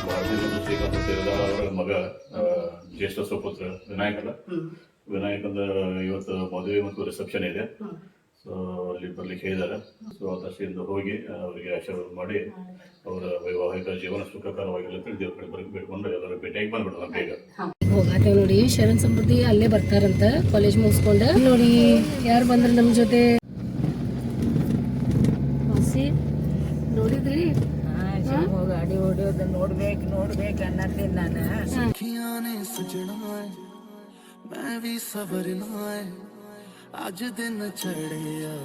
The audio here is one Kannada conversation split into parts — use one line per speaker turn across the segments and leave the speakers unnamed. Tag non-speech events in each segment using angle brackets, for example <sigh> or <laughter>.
ಭಾರತೀಯ ಜನತಾ ಶ್ರೀಕಾಂತ ಸೇರಿದಾರ ಅವರ ಮಗ ಜ್ಯೇಷ್ಠ ಸ್ವಪುತ್ರ ವಿನಾಯಕ ವಿನಾಯಕಂದ ಇವತ್ತು ಮದುವೆ ಮತ್ತು ರಿಸೆಪ್ಷನ್ ಇದೆ. ಅಲ್ಲಿ ಬರ್ಲಿಕ್ಕೆ ಹೇಳಿದ್ದಾರೆ. ಸೊ ಅದಷ್ಟಿಂದ ಹೋಗಿ ಅವರಿಗೆ ಆಶೀರ್ವಾದ ಮಾಡಿ ಅವರ ವೈವಾಹಿಕ ಜೀವನ ಸುಖಕರವಾಗಿರಲಿ ಅಂತ ದೇವ್ರ ಕಡೆ ಬರ್ಬೇಕು ಬಿಟ್ಕೊಂಡು ಎಲ್ಲರೂ ಭೇಟಿಯಾಗಿ ಬಂದ್ಬಿಡೋಣ ಬೇಗ.
ಹೋಗಾತೇವ್ ನೋಡಿ ಶರಣ್ ಸಮೃದ್ಧಿ ಅಲ್ಲೇ ಬರ್ತಾರಂತ ಕಾಲೇಜ್ ಮುಗಿಸ್ಕೊಂಡ. ನೋಡಿ ಯಾರು ಬಂದ್ರ ನಮ್ ಜೊತೆ? ನೋಡಿದ್ರಿ? ನೋಡಿದ್ರಿ
ಗಾಡಿ ಹೊಡಿಯೋದು ನೋಡ್ಬೇಕು ನೋಡ್ಬೇಕು ಅನ್ನತ್ತೀನಿ ನಾನು.
ਅੱਜ ਦਿਨ ਚੜਿਆ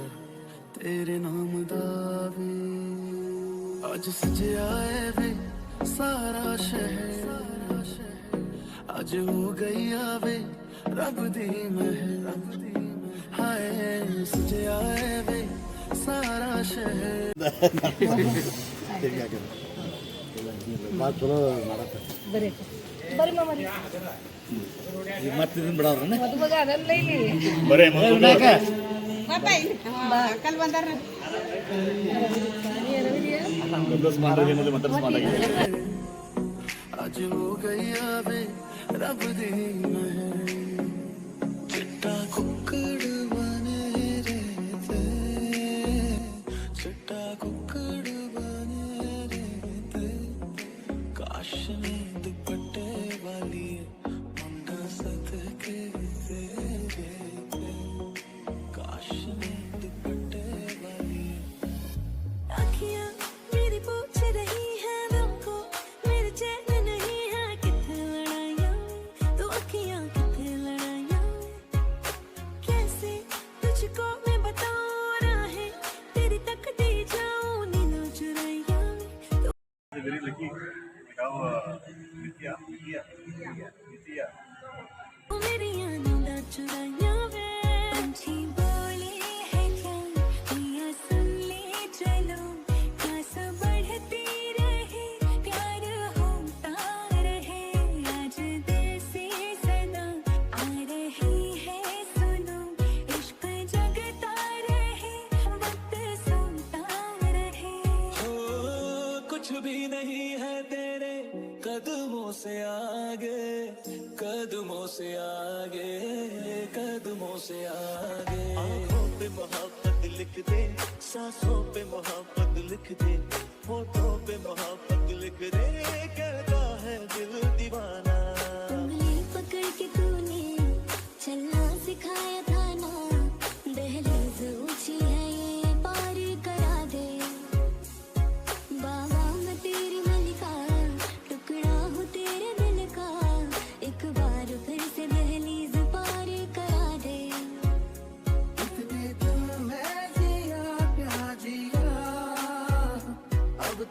ਤੇਰੇ ਨਾਮ ਦਾ ਵੇ ਅੱਜ ਸਜਿਆ ਏ ਵੇ ਸਾਰਾ ਸ਼ਹਿਰ ਅੱਜ ਹੋ ਗਈ ਆਵੇ ਰੱਬ ਦੀ ਮਹਿਰ ਹਾਏ ਸਜਿਆ ਏ ਵੇ ਸਾਰਾ ਸ਼ਹਿਰ <laughs>
ಮತ್ತೆ ಇದನ್ನ ಬಿಡವ್ರ ಮದುಮಗ ಅದಲ್ಲ ಇಲ್ಲಿ
ಬರೇ
ಮದುಮಗ ಪಾಪ
ಇಲ್ಲಿ ಅಕ್ಕಲ್ ಬಂದಾರ आज हो गया बे रब दी मैं चिट्टा कुकड़ बने रे
थे चिट्टा कुकड़ बने रे थे काश में very lucky. We have uh, Nitya, Nitya, Nitya, पे मोहब्बत लिख दे, सांसों पे मोहब्बत लिख दे, होठों पे मोहब्बत लिख दे, करता है दिल दीवाना।
पकड़ के तूने चलना सिखाया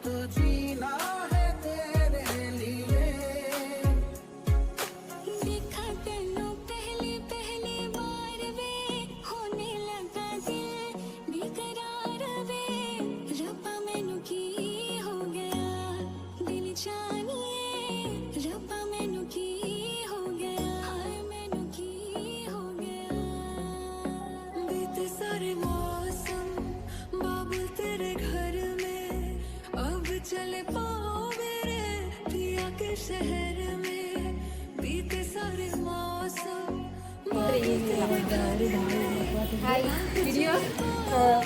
的 Hi, video. Uh,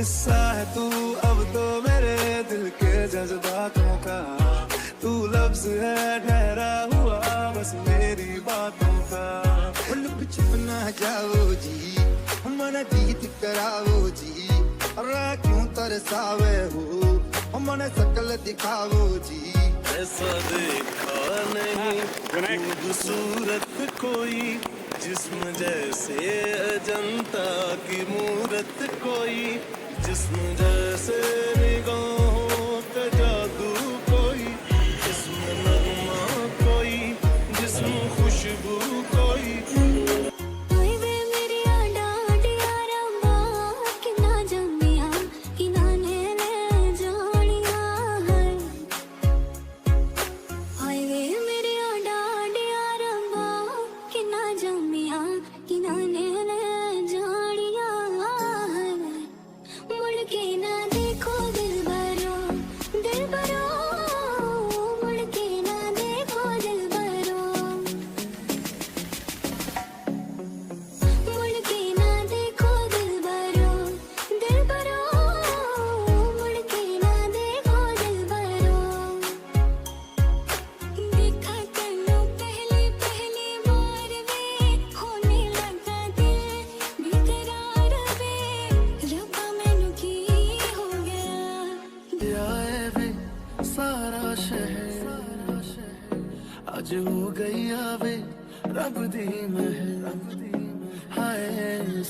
किस्सा है
तू
अब
तो
मेरे दिल के जज्बातों का। तू लफ्ज है ठहरा हुआ बस मेरी बातों का।
लुप छुप ना जाओ जी मन जीत कराओ जी। रा क्यों तरसावे हो मन सकल दिखाओ जी।
ऐसा देखा नहीं खूबसूरत कोई जिसम जैसे अजंता की मूरत कोई। just me dancing.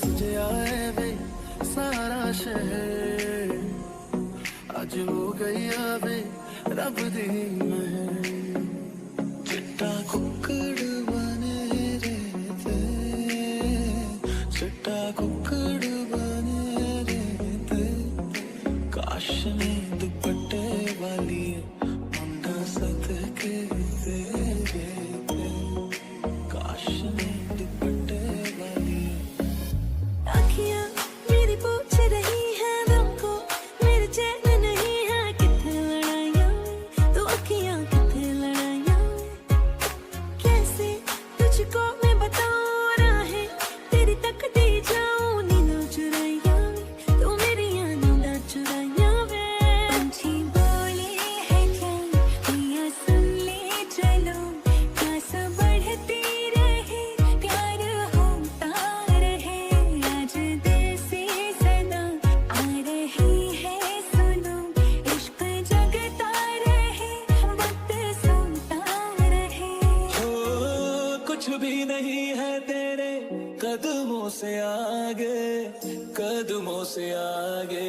सज आए वे सारा शहर आज हो गया वे रब दी
मैं
कुछ भी नहीं है तेरे कदमों से आगे कदमों से आगे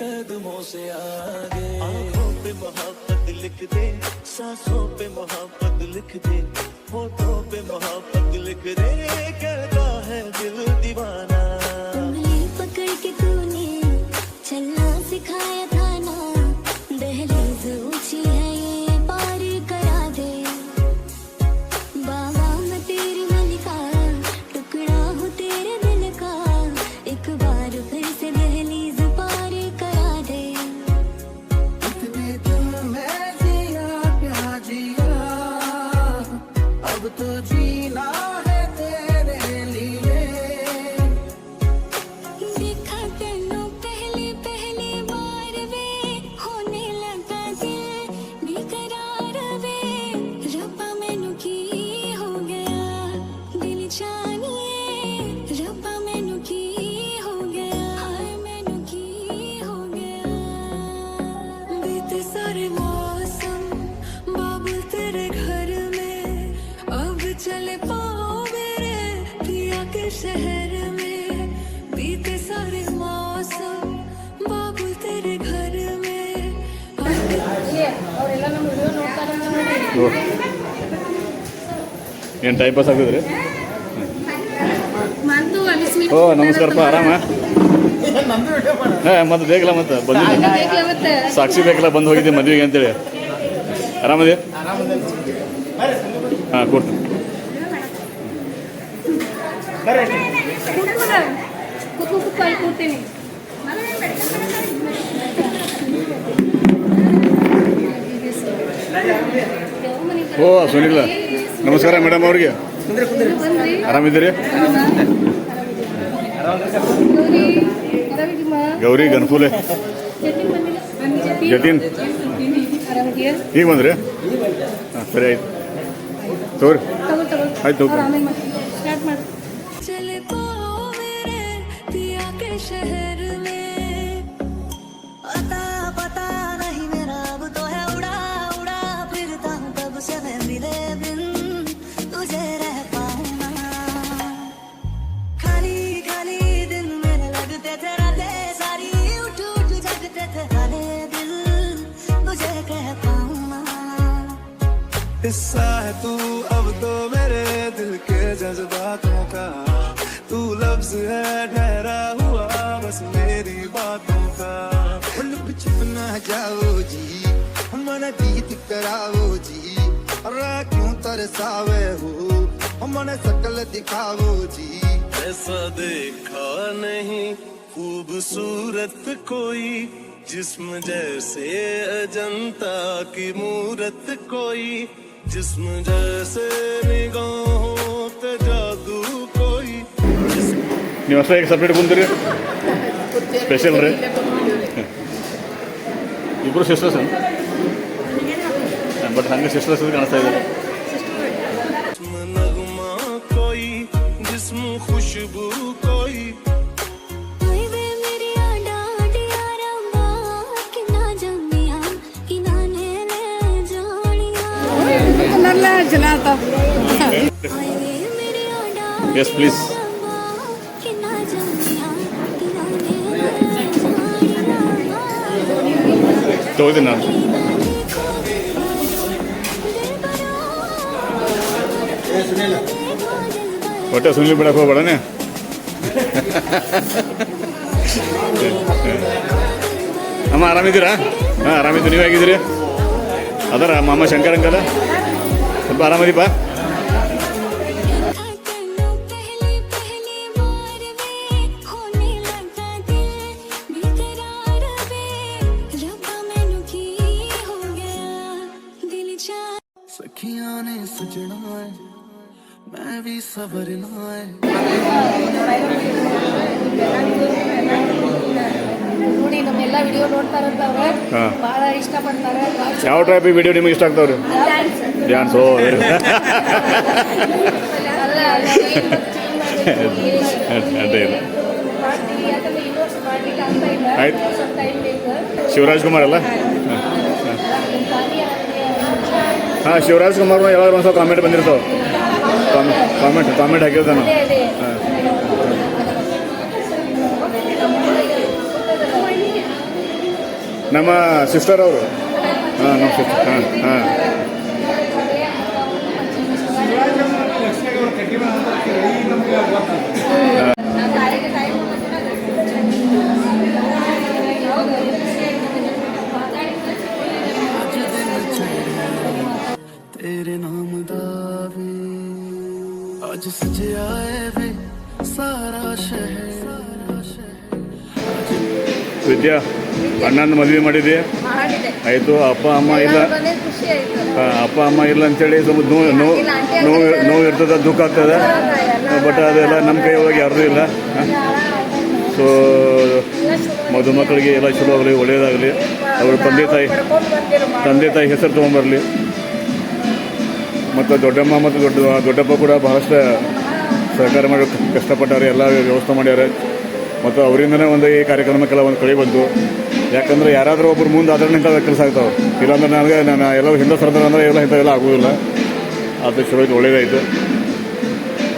कदमों से आगे। आँखों पे मोहब्बत लिख दे सांसों पे मोहब्बत लिख दे होठों पे मोहब्बत लिख दे कहता है दिल दीवाना।
उंगली पकड़ के तूने चलना सिखाया था ना दहलीज ऊँची है
ಏನು ಟೈಮ್ ಪಾಸ್
ಆಗಿದ್ರಿ
ಓ ನಮಸ್ಕಾರಪ್ಪ ಆರಾಮ? ಹಾಂ ಮತ್ತೆ ಬೇಕಲ್ಲ ಮತ್ತೆ?
ಬಂದ
ಸಾಕ್ಷಿ ಬೇಕಲ್ಲ ಬಂದು ಹೋಗಿದ್ದೆ ಮದುವೆಗೆ ಅಂತೇಳಿ. ಆರಾಮದೇ? ಹಾಂ
ಕೊಟ್ಟು ಕೂತೀನಿ.
ಓ ಸುನಿಲ್ಲ ನಮಸ್ಕಾರ ಮೇಡಮ್ ಅವ್ರಿಗೆ. ಆರಾಮಿದ್ದೀರಿ? ಗೌರಿ ಗನ್ಕುಲೆ ಜತಿನ್ ಈಗ ಬಂದ್ರಿ? ಹಾಂ, ಸರಿ, ಆಯ್ತು. ತೋರಿ ಆಯ್ತು
बीत कराओ जी अरे क्यों तरसावे हो मन सकल दिखाओ जी
ऐसा देखा नहीं खूबसूरत कोई जिस्म जैसे अजंता की मूरत कोई जिस्म जैसे निगाहों पे जादू कोई
ನೀವು ಅಷ್ಟೇ ಈಗ ಸಪ್ರೇಟ್ ಕುಂತೀರಿ ಸ್ಪೆಷಲ್ ರೀ ಇಬ್ಬರು ಸಿಸ್ಟರ್ಸ್ ಬಟ್
ನನಗೆ ಸಿಸ್ಟರ್ ಹೆಸರು ಕಾಣಿಸ್ತಾ ಇದೆ Yes,
please. ചോദ്യം ಹೊಟ್ಟೆ ಸುಮ್ಮನೆ ಬಿಡಕ್ಕೆ ಹೋಗ್ಬೇಡನೆ? ಅಮ್ಮ, ಆರಾಮಿದ್ದೀರಾ? ಹಾಂ ಆರಾಮಿದ್ದು ನೀವು ಹೇಗಿದ್ದೀರಿ? ಅದರ, ಮಾಮ ಶಂಕರ್ ಅಂಕಲ? ಸ್ವಲ್ಪ ಆರಾಮದೀಪ
സവരനായി
ನೋಡಿ
ಯಾವ ಟೈಪ್ ವಿಡಿಯೋ ನಿಮಗೆ ಇಷ್ಟ ಆಗ್ತಾವ್ರಿ ಡ್ಯಾನ್ಸ್ ಆಯ್ತು ಶಿವರಾಜ್ ಕುಮಾರ್ ಅಲ್ಲ ಹಾಂ ಶಿವರಾಜ್ ಕುಮಾರ್ ಯಾವಾಗ ಒಂದು ಸ್ವಲ್ಪ ಕಾಮೆಂಟ್ ಬಂದಿರ್ತಾವೆ ಕಾಮೆಂಟ್ ಕಾಮೆಂಟ್ ಹಾಕಿರ್ತಾನ ನಮ್ಮ ಸಿಸ್ಟರ್ ಅವರು. ಹಾಂ ನಮ್ಮ ಸಿಸ್ಟರ್. ಹಾಂ ಹಾಂ. ವಿದ್ಯಾ ಅಣ್ಣನ ಮದುವೆ ಮಾಡಿದೆ. ಆಯಿತು ಅಪ್ಪ ಅಮ್ಮ ಇಲ್ಲ? ಅಪ್ಪ ಅಮ್ಮ ಇಲ್ಲ ಅಂತೇಳಿ ಸ್ವಲ್ಪ ನೋವು ನೋವು ನೋವು ನೋವು ಇರ್ತದೆ ದುಃಖ ಆಗ್ತದೆ. ಬಟ್ ಅದೆಲ್ಲ ನಮ್ಮ ಕೈ ಒಳಗೆ ಯಾರ್ದೂ ಇಲ್ಲ. ಸೊ ಮದುಮಕ್ಕಳಿಗೆ ಎಲ್ಲ ಚಲೋ ಆಗಲಿ ಒಳ್ಳೆಯದಾಗಲಿ ಅವ್ರ ತಂದೆ ತಾಯಿ ತಂದೆ ತಾಯಿ ಹೆಸರು ತೊಗೊಂಬರಲಿ. ಮತ್ತು ದೊಡ್ಡಮ್ಮ ಮತ್ತು ದೊಡ್ಡ ದೊಡ್ಡಪ್ಪ ಕೂಡ ಬಹಳಷ್ಟು ಸಹಕಾರ ಮಾಡಿ ಕಷ್ಟಪಟ್ಟಾರೆ ಎಲ್ಲ ವ್ಯವಸ್ಥೆ ಮಾಡ್ಯಾರ. ಮತ್ತು ಅವರಿಂದನೇ ಒಂದು ಈ ಕಾರ್ಯಕ್ರಮಕ್ಕೆಲ್ಲ ಒಂದು ಕಳೆ ಬಂತು ಯಾಕಂದ್ರೆ ಯಾರಾದರೂ ಒಬ್ಬರು ಮುಂದೆ ಆದ್ರೆ ಇಂಥ ಕೆಲಸ ಆಗ್ತಾವೆ ಇಲ್ಲಾಂದ್ರೆ ನನಗೆ ನಾನು ಎಲ್ಲ ಹಿಂದೆ ಸರ್ದಾರ ಅಂದರೆ ಎಲ್ಲ ಇಂಥವೆಲ್ಲ ಆಗೋದಿಲ್ಲ ಅದು ಚಲೋ ಇದು ಒಳ್ಳೇದಾಯಿತು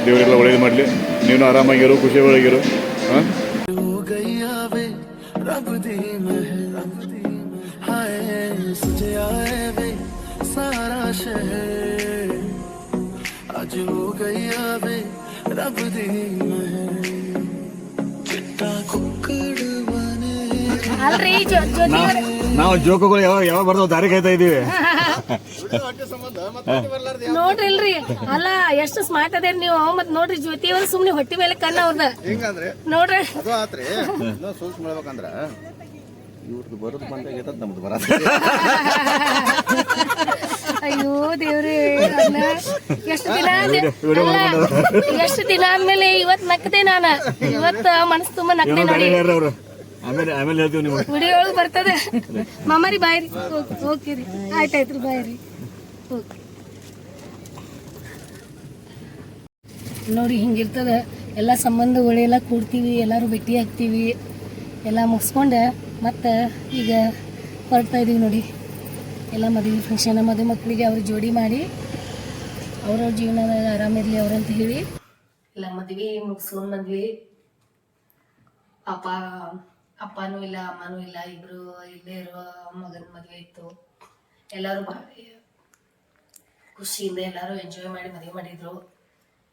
ದೇವರೆಲ್ಲ ಒಳ್ಳೇದು ಮಾಡಲಿ ನೀನು ಆರಾಮಾಗಿರು ಖುಷಿ ಒಳಗಿರು ಹಾಂ
हो गई आवे रब दी महल हाय सजया है वे सारा शहर अज हो गई आवे रब दी महल
ಅಲ್ರಿ
ನಾವು ಜೋಕುಗಳು ಯಾವಾಗ ಯಾವಾಗ ಬರ್ತಾವ ದಾರಿ ಕಾಯ್ತಾ ಇದೀವಿ.
ನೋಡ್ರಿ ಇಲ್ರಿ ಅಲ್ಲ ಎಷ್ಟು ಸ್ಮಾರ್ಟ್ ಅದೇರಿ ನೀವು ಮತ್ ನೋಡ್ರಿ ಜ್ಯೋತಿ ಅವ್ರ ಸುಮ್ನೆ ಹೊಟ್ಟಿ ಮೇಲೆ ಕಣ್ಣ ಅವ್ರದ. ನೋಡ್ರಿ.
ಅದು ಸೂಕ್ಷ್ಮ ಹೇಳ್ಬೇಕಂದ್ರ ಇವ್ರದ್ದು ಬರೋದು ಬಂದಾಗೈತದ ನಮ್ದು ಬರ
ಅಯ್ಯೋ ದೇವ್ರಿ ಅಲ್ಲ ಎಷ್ಟು ದಿನ ಎಷ್ಟು ದಿನ ಆದ್ಮೇಲೆ ಇವತ್ ನಕ್ಕದೆ ನಾನ. ಇವತ್ತು ಮನಸ್ ತುಂಬಾ ನಕ್ಕದೆ ನೋಡಿ.
ಆಮೇಲೆ ಆಮೇಲೆ ಹೇಳ್ತೀವಿ ನೀವು.
ವಿಡಿಯೋ ಒಳಗೆ ಬರ್ತದೆ. ಮಾಮಾರಿ ಬಾಯ್ ರೀ ಓಕೆ ರೀ ಆಯ್ತಾಯ್ತು ಬಾಯ್ ರೀ ಓಕೆ ನೋಡಿ ಹಿಂಗಿರ್ತದೆ. ಎಲ್ಲ ಸಂಬಂಧಗಳೆಲ್ಲ ಕೂಡ್ತೀವಿ ಎಲ್ಲರೂ ಭೇಟಿ ಆಗ್ತೀವಿ. ಎಲ್ಲ ಮುಗಿಸ್ಕೊಂಡು. ಮತ್ತೆ ಈಗ ಹೊರಡ್ತಾ ಇದೀವಿ ನೋಡಿ. ಎಲ್ಲ ಮದುವೆ ಫಂಕ್ಷನ್ ಮದುವೆ ಮಕ್ಕಳಿಗೆ ಅವ್ರ ಜೋಡಿ ಮಾಡಿ ಅವ್ರವ್ರ ಜೀವನದಾಗ ಆರಾಮಿರಲಿ ಅವ್ರಂತ ಹೇಳಿ. ಎಲ್ಲ ಮದುವೆ ಮುಗಿಸ್ಕೊಂಡ್ ಬಂದ್ವಿ. ಅಪ್ಪ ಅಪ್ಪನೂ ಇಲ್ಲ, ಅಮ್ಮನೂ ಇಲ್ಲ, ಇಬ್ರು ಇಲ್ಲೇ ಇರೋ ಮಗನ ಮದುವೆ ಇತ್ತು. ಎಲ್ಲರೂ ಭಾಳ ಖುಷಿಯಿಂದ ಎಲ್ಲರೂ ಎಂಜಾಯ್ ಮಾಡಿ ಮದುವೆ ಮಾಡಿದ್ರು.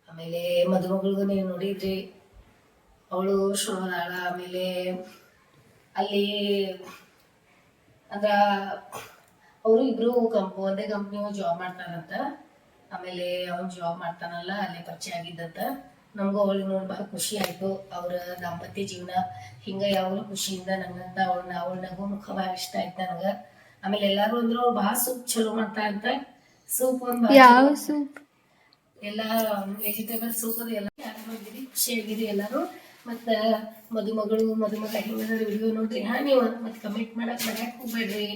ಆಮೇಲೆ ಮದುಮಗಳಿಗೂ ನೀವು ನೋಡಿದ್ರಿ, ಅವಳು ಶೋಧಾಳ ಆಮೇಲೆ ಅಲ್ಲಿ ಅಂದ್ರೆ ಅವರು ಇಬ್ರು ಕಂಪ್, ಒಂದೇ ಕಂಪ್ನಿ ಜಾಬ್ ಮಾಡ್ತಾರಂತ. ಆಮೇಲೆ ಅವ್ನು ಜಾಬ್ ಮಾಡ್ತಾನಲ್ಲ, ಅಲ್ಲಿ ಪರಿಚಯ ಆಗಿದ್ದಂತ. ನಮಗೂ ಅವಳಿಗೆ ನೋಡಿ ಭಾಳ ಖುಷಿ ಆಯ್ತು. ಅವ್ರ ದಾಂಪತ್ಯ ಜೀವನ ಹಿಂಗ ಯಾವಾಗಲೂ ಖುಷಿಯಿಂದ ನಂಗಂತ ಅವಳನ್ನ ಅವಳ ನಗು ಮುಖ ಭಾಳ ಇಷ್ಟ ಆಯ್ತು ನನಗೆ ಆಮೇಲೆ ಎಲ್ಲಾರು ಅಂದ್ರು ಭಾಳ ಸೂಪ್ ಚಲೋ ಮಾಡ್ತಾ ಅಂತ. ಸೂಪ್ ಒಂದು ಯಾವ ಸೂಪ್? ಎಲ್ಲ ವೆಜಿಟೇಬಲ್ ಸೂಪ್ ಅದು ಎಲ್ಲ ಯಾರು ಮಾಡಿದಿರಿ? ಖುಷಿಯಾಗಿರಿ ಎಲ್ಲರೂ. ಮತ್ತು ಮದುಮಗಳು ಮದುಮಗ ಹಿಂಗ ವಿಡಿಯೋ ನೋಡ್ರಿ. ಹಾ ನೀವು ಮತ್ತೆ ಕಮೆಂಟ್ ಮಾಡಕ್ ಮರ್ಯಾಕ್ ಹೋಗ್ಬೇಡ್ರಿ.